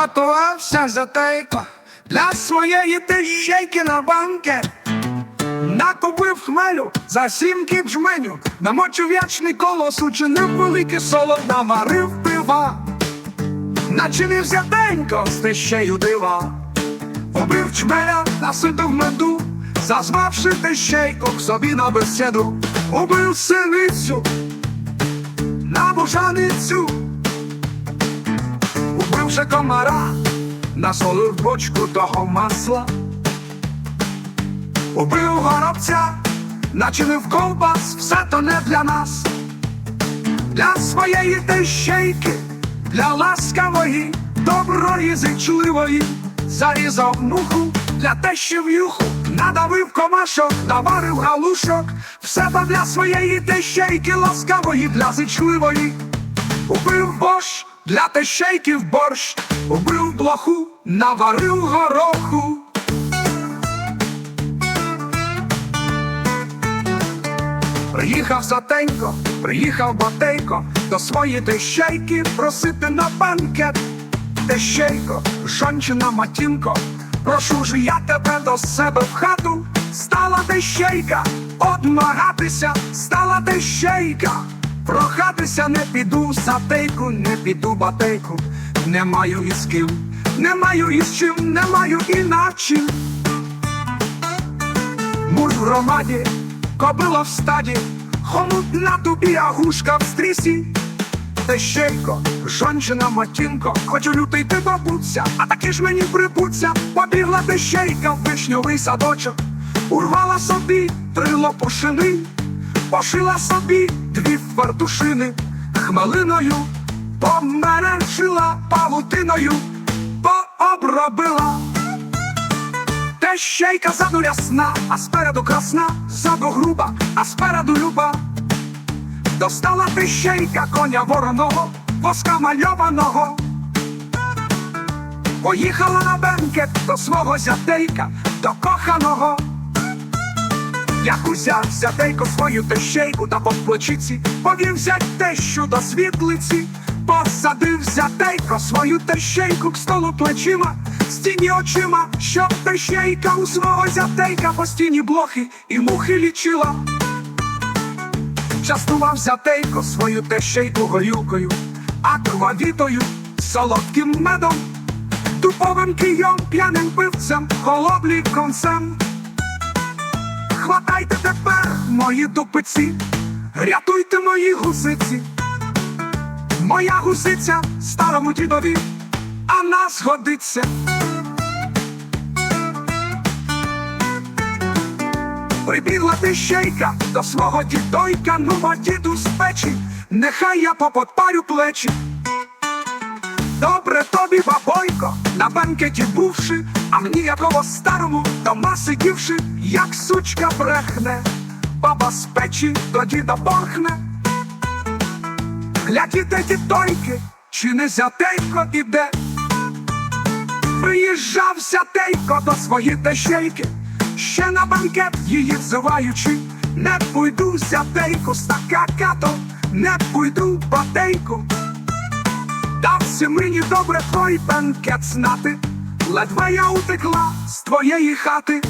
Готувався затейко для своєї тещейки на банкет. Накупив хмелю за сімки джменю, намочив ячний колос, учинив велике соло, намарив пива, начинив зятенько з тещею дива. Побив чмеля, наситив меду, зазвавши тещейку к собі на бесіду. Убив синицю на бужаницю. Убивши комара, насолив бочку того масла. Убив горобця, начинив ковбас, все то не для нас, для своєї тещейки, для ласкавої, доброї, зичливої, зарізав муху для тещі юху, надавив комашок, наварив галушок, все то для своєї тещейки, ласкавої, для зичливої. Убив борщ для тещейки в борщ, убив блоху, наварив гороху. Приїхав Затенько, приїхав Батейко до своєї тещейки просити на банкет. Тещейко, жончина матінко, прошу ж я тебе до себе в хату. Стала тещейка, одмагатися, стала тещейка. Прохатися не піду, затейку, не піду батейку. Не маю із ким, не маю із чим, не маю іначе. Муж в громаді, кобила в стаді, хомут на дубі, а гушка в стрісі. Тещейко, жончина матінко, хочу лютий ти бабуся, а таки ж мені припуться, побігла тещейка в вишньовий садочок, урвала собі три лопушини, пошила собі дві фартушини, хмелиною, помережила павутиною, пообробила. Тещейка заду рясна, а спереду красна, ззаду груба, а спереду люба. Достала тещейка коня вороного, воска мальованого. Поїхала на бенкет до свого зятейка, до коханого. Як узяв зятейко свою тещейку та по плечиці, повів взять тещу до світлиці, посадив зятейко свою тещейку к столу плечима, стіні очима, щоб тещейка у свого зятейка по стіні блохи і мухи лічила. Частував зятейко свою тещейку горілкою, а кровавітою солодким медом, туповим кийом, п'яним пивцем, холоблі концем. Хватайте тепер мої дупиці, рятуйте мої гусиці. Моя гусиця старому дідові, а нас годиться. Прибігла тищейка до свого дідойка, ну бо діду з печі, нехай я поподпарю плечі. Добре тобі, бабойко, на бенкеті бувши, а мені якого старому дома сидівши, як сучка брехне, баба з печі до діда порхне. Глядіте, дідойки, чи не зятейко іде? Приїжджав зятейко до своєї тещейки, ще на банкет її взиваючи, не пойду зятейку, стакакато, не пойду батейку. Дався мені добре твій бенкет знати, ледве я утекла з твоєї хати.